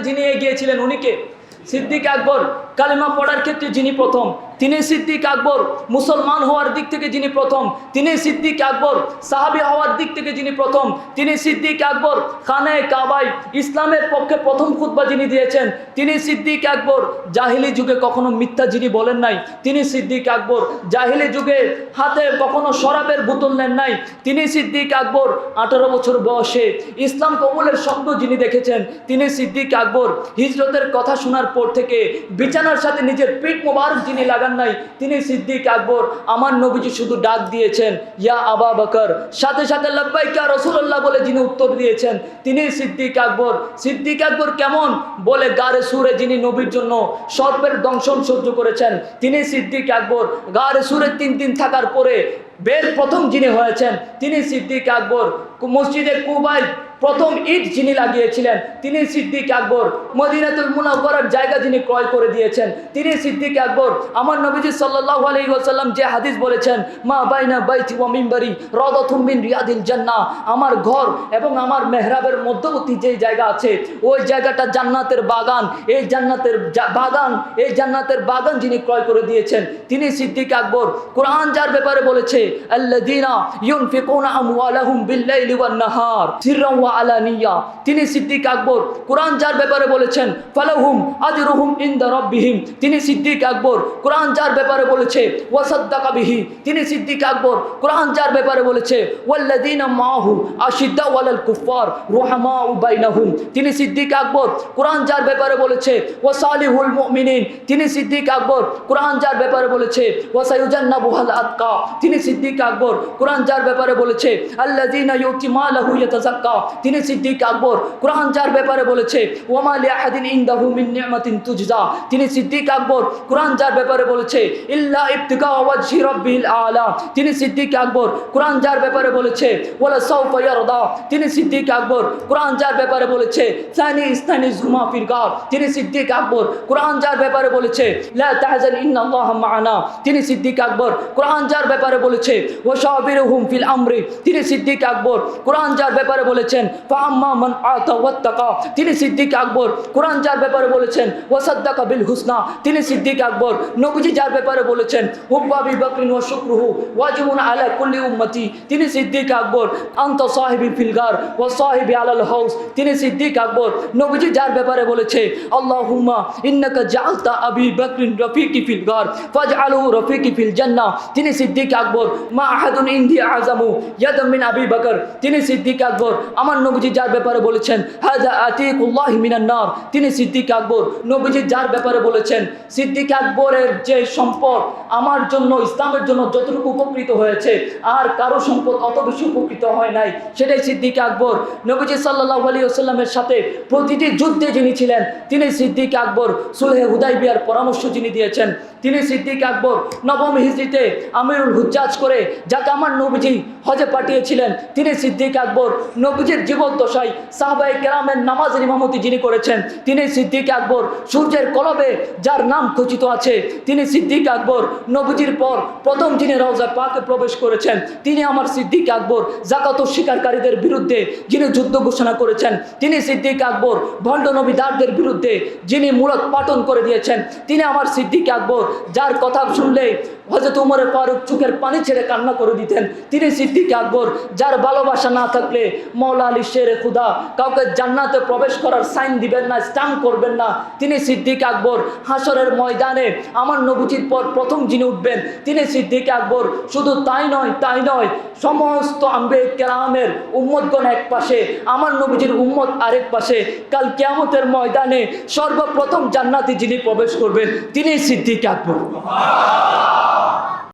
যিনি এগিয়েছিলেন উনিকে সিদ্দিক আকবর কালিমা পড়ার ক্ষেত্রে যিনি প্রথম তিনি সিদ্দিক আকবর, মুসলমান হওয়ার দিক থেকে যিনি প্রথম তিনি সিদ্দিক আকবর, সাহাবি হওয়ার দিক থেকে যিনি প্রথম তিনি সিদ্দিক আকবর খানায় কাবাই ইসলামের পক্ষে প্রথম খুতবা যিনি দিয়েছেন তিনি সিদ্দিক আকবর, জাহিলি যুগে কখনো মিথ্যা যিনি বলেন নাই তিনি সিদ্দিক আকবর, জাহিলি যুগে হাতে কখনো শরাবের বোতল নেন নাই তিনি সিদ্দিক আকবর, আঠারো বছর বয়সে ইসলাম কবুলের স্বপ্ন যিনি দেখেছেন তিনি সিদ্দিক আকবর, হিজরতের কথা শোনার পর থেকে বিছানার সাথে নিজের পিঠ মোবারক যিনি লাগান নাই। তিনি সিদ্দিক আকবর, আমার নবীজি শুধু ডাক দিয়েছেন, ইয়া আবা বকর। সাথে সাথে লব্বাইকা রসুল্লাহ বলে যিনি উত্তর দিয়েছেন, তিনি সিদ্দিক আকবর। সিদ্দিক আকবর কেমন? বলে, গারে সুরে যিনি নবীর জন্য সর্পের দংশন সহ্য করেছেন, তিনি সিদ্দিক আকবর। গারে সুরে তিন দিন থাকার পরে বের প্রথম যিনি হয়েছেন, তিনি সিদ্দিক আকবর। মসজিদে কুবাই প্রথম ইট যিনি লাগিয়েছিলেন, তিনি সিদ্দিক আকবর। মদিনাতুল মুনাওয়ারার জায়গা যিনি ক্রয় করে দিয়েছেন, তিনি সিদ্দিক আকবর। আমার নবীজি সাল্লাল্লাহু আলাইহি ওয়াসাল্লাম যে হাদিস বলেছেন, মা বাইনা বাইতি ওয়া মিম্বারি রাদাতুম রিয়াদিল জান্নাহ। আমার ঘর এবং আমার মেহরাবের মধ্যবর্তী যে জায়গা আছে, ওই জায়গাটা জান্নাতের বাগান। এই জান্নাতের বাগান, এই জান্নাতের বাগান যিনি ক্রয় করে দিয়েছেন, তিনি সিদ্দিক আকবর। কোরআন যার ব্যাপারে বলেছে, আল্লাযীনা ইউনফিকুনা আমওয়ালাহুম বিল্লাইলি ওয়ান নাহার আলানিয়া তিনি সিদ্দিক আকবর কোরআন যার ব্যাপারে বলেছেন, ফালাহুম আজরুহুম ইনদা রাব্বিহিম। তিনি সিদ্দিক আকবর কোরআন যার ব্যাপারে বলেছে, ওয়াসাদ্দাকা বিহি। তিনি সিদ্দিক আকবর কোরআন যার ব্যাপারে বলেছে, ওয়াল্লাযীনা মাহু আশিদ্দাউ আলাল কুফার রুহামাউ বাইনাহুম। তিনি সিদ্দিক আকবর কোরআন যার ব্যাপারে বলেছে ওয়াসালিহুল মুমিনিন। তিনি সিদ্দিক আকবর কোরআন যার ব্যাপারে বলেছে ওয়াসায়ুজান্নাবুহাল আতকা। তিনি সিদ্দিক আকবর কোরআন যার ব্যাপারে বলেছে, আল্লাযীনা ইউতি মালাহু ইয়াতাযাক্কা তিনি সিদ্দিক আকবর কোরআন যার ব্যাপারে বলেছে, ওয়ামা লিআহাদিন ইনদাহু মিন নি'মাতিন তুজজা। তিনি সিদ্দিক আকবর কোরআন যার ব্যাপারে বলেছে, ইল্লা ইবতিকা ওয়াজহি রাব্বিল আলা। তিনি সিদ্দিক আকবর কোরআন যার ব্যাপারে বলেছে, ওয়ালা সাউফা ইয়ারদা। তিনি সিদ্দিক আকবর কোরআন যার ব্যাপারে বলেছে, সানি ইস্তানি জুমা ফিরগার তিনি সিদ্দিক আকবর কোরআন যার ব্যাপারে বলেছে, লা তাহজান ইন্নাল্লাহ মাআনা তিনি সিদ্দিক আকবর কোরআন যার ব্যাপারে বলেছে, ওয়া শাবিরুহুম ফিল আমরি। তিনি সিদ্দিক আকবর কোরআন যার ব্যাপারে বলেছেন তিনি সিদ্দিক আকবর। কোরআন যার ব্যাপারে বলেছেন, ওয়াসাদ্দাকা বিল হুসনা তিনি সিদ্দিক আকবর। নবীজি যার ব্যাপারে বলেছেন, হুব্বা বি বকরিন ওয়া শুকরুহু ওয়াজিবুন আলা কুল্লি উম্মতি তিনি সিদ্দিক আকবর। আন্ত সাহিবি ফিলগার ওয়া সাহিবি আলাল হাউস তিনি সিদ্দিক আকবর। নবীজি যার ব্যাপারে বলেছে, আল্লাহুম্মা ইন্নাকা জাআলতা আবি বকরিন রফিকি ফিলগার ফাজআলহু রফিকি ফিল জান্নাহ তিনি সিদ্দিক আকবর। মা আহাদুন ইনদি আযামু ইয়াদাম মিন আবি বকর তিনি সিদ্দিক আকবর। আমার নবীজি যার ব্যাপারে বলেছেন হাজা আতিকুল্লাহ মিনান নার। তিনি সিদ্দিক আকবর। নবীজি যার ব্যাপারে বলেছেন, সিদ্দিক আকবরের যে সম্পদ আমার জন্য, ইসলামের জন্য যতটুকু উপকৃত হয়েছে, আর কারও সম্পদ অত বেশি উপকৃত হয় নাই। সেটাই সিদ্দিক আকবর। নবীজি সাল্লাহ আলী আসাল্লামের সাথে প্রতিটি যুদ্ধে যিনি ছিলেন, তিনি সিদ্দিক আকবর। সুলহে হুদাই বিয়ার পরামর্শ যিনি দিয়েছেন, তিনি সিদ্দিক আকবর। নবম হিজড়িতে আমিরুল হুজ্জাজ করে, যাকে আমার নবীজি হজে পাঠিয়েছিলেন, তিনি সিদ্দিক আকবর নবীজির জীবদ্দশায় সাহবাই কেরামের নামাজের ইমামতি যিনি করেছেন, তিনি সিদ্দিক আকবর সূর্যের কলবে যার নাম খচিত আছে, তিনি সিদ্দিক আকবর নবীজির পর প্রথম যিনি রওজা পাকে প্রবেশ করেছেন, তিনি আমার সিদ্দিক আকবর জাকাত স্বীকারীদের বিরুদ্ধে যিনি যুদ্ধ ঘোষণা করেছেন, তিনি সিদ্দিক আকবর ভণ্ড নবীদারদের বিরুদ্ধে যিনি মূলত পাটন করে দিয়েছেন, তিনি আমার সিদ্দিক আকবর যার কথা শুনলে হজরত উমরের ফারুক চোখের পানি ছেড়ে কান্না করে দিতেন, তিনি সিদ্দিক আকবর যার ভালোবাসা না থাকলে মৌলা আলী শেরে খুদা কাউকে জান্নাতে প্রবেশ করার সাইন দিবেন না স্টাম্প করবেন না। তিনি সিদ্দিক আকবর হাসরের ময়দানে আমার নবুজির পর প্রথম যিনি উঠবেন, তিনি সিদ্দিক আকবর। শুধু তাই নয় তাই নয়, সমস্ত আম্বে কেরামের উম্মতগণ এক পাশে, আমার নবীজির উম্মত আরেক পাশে। কাল কিয়ামতের ময়দানে সর্বপ্রথম জান্নাতে যিনি প্রবেশ করবেন, তিনি সিদ্দিক আকবর।